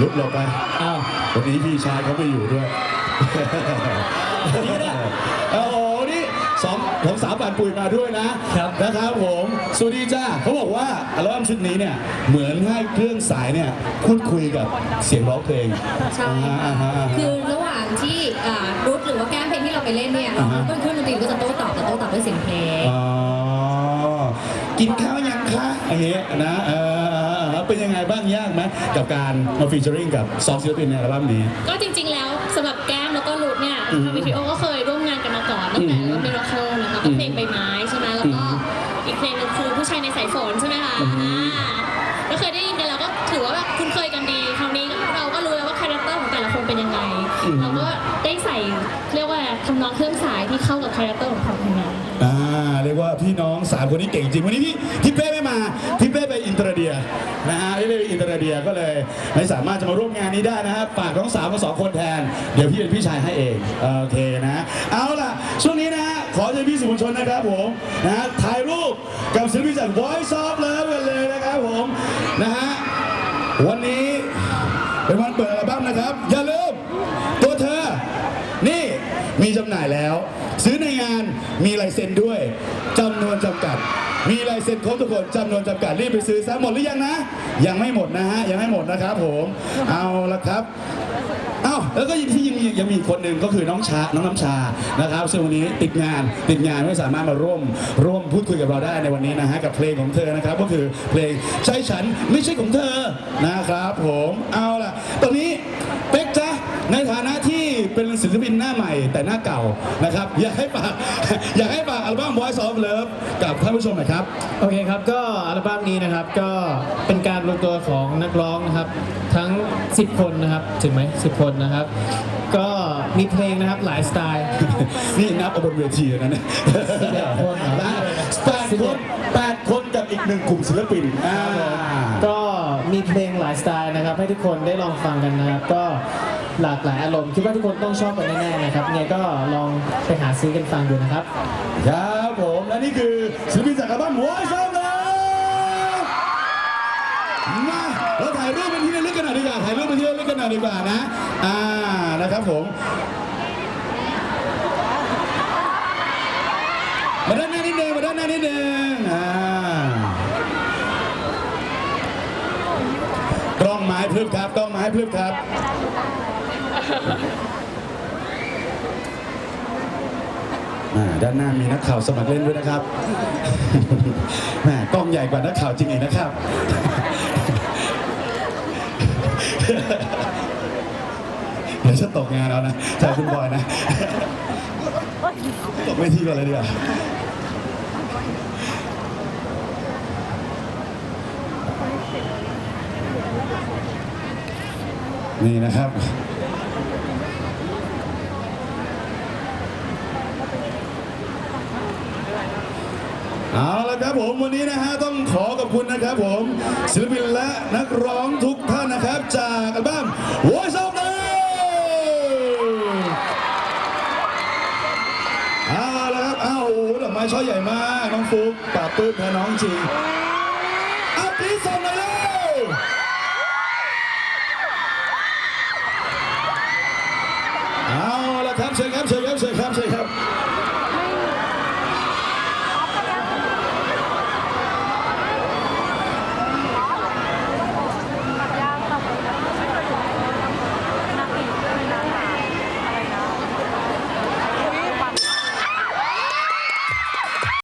ลุดหลบไปอ้าววันนี้พี่ชายเขาไม่อยู่ด้วยนี่เนี่ยโอ้โหนี่สองผมสาวป่านปุยมาด้วยนะครับนะครับผมสวัสดีจ้าเขาบอกว่าอัลบั้มชุดนี้เนี่ยเหมือนให้เครื่องสายเนี่ยพูดคุยกับเสียงร้องเพลงใช่ อ่าอ่าอ่าอ่าคือระหว่างที่อ่ารุดหรือว่าแก้มเพลงที่เราไปเล่นเนี่ยอ่าฮะต้นเครื่องดนตรีก็จะโต้ตอบแต่โต้ตอบด้วยเสียงเพลงอ๋อกินข้าวยังคะอย่างเงี้ยนะเออ เป็นยังไงบ้างยากไหมกับการมาฟีเจอริงกับซอฟต์ศิลปินในอัลบั้มนี้ ก็จริง ๆ แล้วสำหรับแก้มแล้วก็รุดเนี่ยอืมทางวิทีโอก็เคยร่วมงานกันมาก่อนตั้งแต่อืมว่าเป็นร็อกเกอร์นะคะอืก็มเพลงใบไม้ใช่ไหมแล้วก็อืมอีกเพลงหนึงคือผู้ชายในสายฝนใช่ไหมคะอืมอ่าก็เคยได้ยินกันแล้วก็ถือว่าแบบคุ้นเคยกันดีคราวนี้เราก็รู้แล้วว่าคาแรคเตอร์ของแต่ละคนเป็นยังไงเราก็ได้ใส่เรียกว่าทำนองเครื่องสายที่เข้ากับคาแรคเตอร์ของเขาทำงานอ่าเรียกว่าพี่น้องสามคนนี้เก่งจริงวันนี้พี่พี่เป้ไม่มาพี่เป้ไปอินเตอร์เดีย นะฮะพี่เป้ไปอินเตอร์เดียก็เลยไม่สามารถจะมาร่วมงานนี้ได้นะครับฝากน้องสาวมาสองคนแทน เดี๋ยวพี่เป็นพี่ชายให้เองโอเคนะ เอาล่ะ ช่วงนี้นะฮะขอเชิญพี่สื่อมวลชนนะครับผมนะฮะถ่ายรูปกับศิลปินจาก Voice of Love กันเลยนะครับผมนะฮะวันนี้เป็นวันเปิดอัลบั้มนะครับ อย่าลืมตัวเธอ นี่มีจำหน่ายแล้ว ซื้อในงานมีลายเซ็นด้วยจำนวนจำกัด มีลายเซ็นครบทุกคนจำนวนจำกัดรีบไปซื้อซะหมดหรือยังนะ ยังไม่หมดนะฮะยังไม่หมดนะครับผมเอาละครับเอ้าแล้วก็ยังที่ยังมียังมีอีกคนหนึ่งก็คือน้องชาน้องน้ำชานะครับซึ่งวันนี้ติดงานติดงานไม่สามารถมาร่วมร่วมพูดคุยกับเราได้ในวันนี้นะฮะกับเพลงของเธอนะครับก็คือเพลงใช่ฉันไม่ใช่ของเธอนะครับผมเอาล่ะตอนนี้เป๊กจ้ะในฐานะที่ ศิลปินหน้าใหม่แต่หน้าเก่านะครับ อยากให้ฝากอยากให้ฝากอัลบั้ม Voice of Love กับท่านผู้ชมหน่อยครับ โอเคครับ ก็อัลบั้มนี้นะครับก็เป็นการรวมตัวของนักร้องนะครับ ทั้ง 10 คนนะครับ ถึงไหม10 คนนะครับ ก็มีเพลงนะครับหลายสไตล์ นี่นับเอาบนเวทีแล้วนะเนี่ยสิบเอ็ดคนเหรอนะแปดคนแปดคนกับอีกหนึ่งกลุ่มศิลปินอ่า ก็มีเพลงหลายสไตล์นะครับ ให้ทุกคนได้ลองฟังกันนะครับ ก็ หลากหลายอารมณ์คิดว่าทุกคนต้องชอบกันแน่ๆนะครับไงก็ลองไปหาซื้อกันฟังดูนะครับ ครับผมและนี่คือศิลปินจากอัลบั้ม Voice of Love มาเราถ่ายรูปเป็นที่ระลึกกันหน่อยดีกว่าถ่ายรูปเป็นที่ระลึกกันหน่อยดีกว่านะอ่านะครับผมมาด้านหน้านิดนึงมาด้านหน้านิดนึงอ่ากล้องไม้พลึบครับกล้องไม้พลึบครับ อ่าด้านหน้ามีนักข่าวสมัครเล่นด้วยนะครับ แหมกล้องใหญ่กว่านักข่าวจริงอีกนะครับ เดี๋ยวจะตกงานเอานะชายคุณบอยนะ ตกไม่ที่ก่อนเลยดีกว่านี่นะครับ เอาละครับผมวันนี้นะฮะต้องขอขอบคุณนะครับผมศิลปินและนักร้องทุกท่านนะครับจากอัลบั้ม Voice of Love เอาละครับเอาโอ้โหดอกไม้ช่อใหญ่มากน้องฟุ๊กปราบปื้มแทนน้องจริงอัพพีส่งหน่อยเร็วเอาละครับเชิญครับเชิญครับเชิญครับเชิญครับ